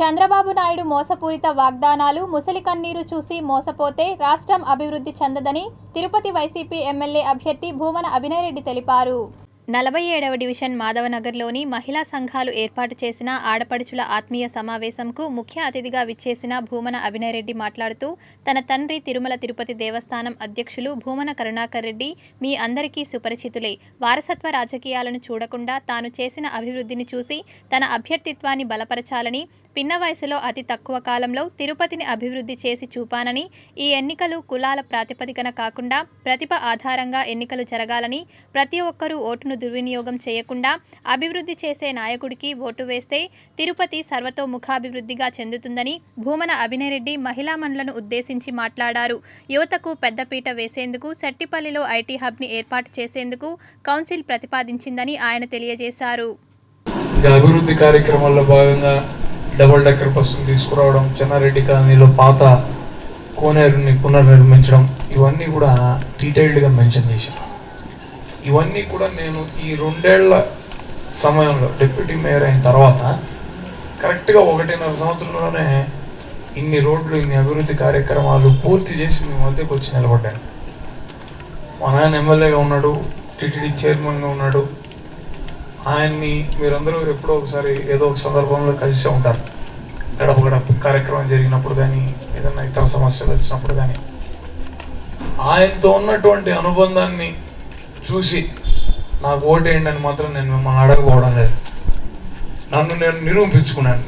చంద్రబాబు నాయుడు మోసపూరిత వాగ్దానాలు ముసలి కన్నీరు చూసి మోసపోతే రాష్ట్రం అభివృద్ధి చెందదని తిరుపతి వైసీపీ ఎమ్మెల్యే అభ్యర్థి భూమన అభినయరెడ్డి తెలిపారు. నలభై ఏడవ డివిజన్ మాధవనగర్లోని మహిళా సంఘాలు ఏర్పాటు చేసిన ఆడపడుచుల ఆత్మీయ సమావేశంకు ముఖ్య అతిథిగా విచ్చేసిన భూమన అభినయరెడ్డి మాట్లాడుతూ తన తండ్రి తిరుమల తిరుపతి దేవస్థానం అధ్యక్షులు భూమన కరుణాకర్ రెడ్డి మీ అందరికీ సుపరిచితులే. వారసత్వ రాజకీయాలను చూడకుండా తాను చేసిన అభివృద్ధిని చూసి తన అభ్యర్థిత్వాన్ని బలపరచాలని పిన్న వయసులో అతి తక్కువ కాలంలో తిరుపతిని అభివృద్ధి చేసి చూపానని ఈ ఎన్నికలు కులాల ప్రాతిపదికన కాకుండా ప్రతిభ ఆధారంగా ఎన్నికలు జరగాలని ప్రతి ఒక్కరూ ఓటును దుర్వినియోగం చేయకుండా అభివృద్ధి చేసే నాయకుడికి ఓటు వేస్తే తిరుపతి సర్వతోముఖాభివృద్ధిగా చెందుతుందని భూమన అభినయరెడ్డి మహిళా మనులను ఉద్దేశించి మాట్లాడారు. యువతకు పెద్దపీట వేసేందుకు సెట్టిపల్లిలో ఐటీ హబ్ని ఏర్పాటు చేసేందుకు కౌన్సిల్ ప్రతిపాదించిందని ఆయన తెలియజేశారు. అభివృద్ధి కార్యక్రమాల్లో భాగంగా డబుల్ డెక్కర్ బస్సులు తీసుకురావడం చెన్నారెడ్డి కాలనీలో పాత కోనేరుని పునర్నిర్మించడం ఇవన్నీ కూడా డీటెయిల్డ్గా మెన్షన్ చేశారు. ఇవన్నీ కూడా నేను ఈ రెండేళ్ళ సమయంలో డిప్యూటీ మేయర్ అయిన తర్వాత కరెక్ట్గా ఒకటిన్నర సంవత్సరంలోనే ఇన్ని రోడ్లు ఇన్ని అభివృద్ధి కార్యక్రమాలు పూర్తి చేసి మీ మధ్యకు వచ్చి నిలబడ్డాను. మా నాన్న ఎమ్మెల్యేగా ఉన్నాడు టీటీడీ చైర్మన్గా ఉన్నాడు. ఆయన్ని మీరందరూ ఎప్పుడో ఒకసారి ఏదో ఒక సందర్భంలో కలిసే ఉంటారు. గడప గడప కార్యక్రమం జరిగినప్పుడు కానీ ఏదైనా ఇతర సమస్యలు వచ్చినప్పుడు కానీ ఆయనతో ఉన్నటువంటి అనుబంధాన్ని చూసి నాకు ఓటేయండి అని మాత్రం నేను మిమ్మల్ని అడగకపోవడం లేదు. నన్ను నేను నిరూపించుకున్నాను.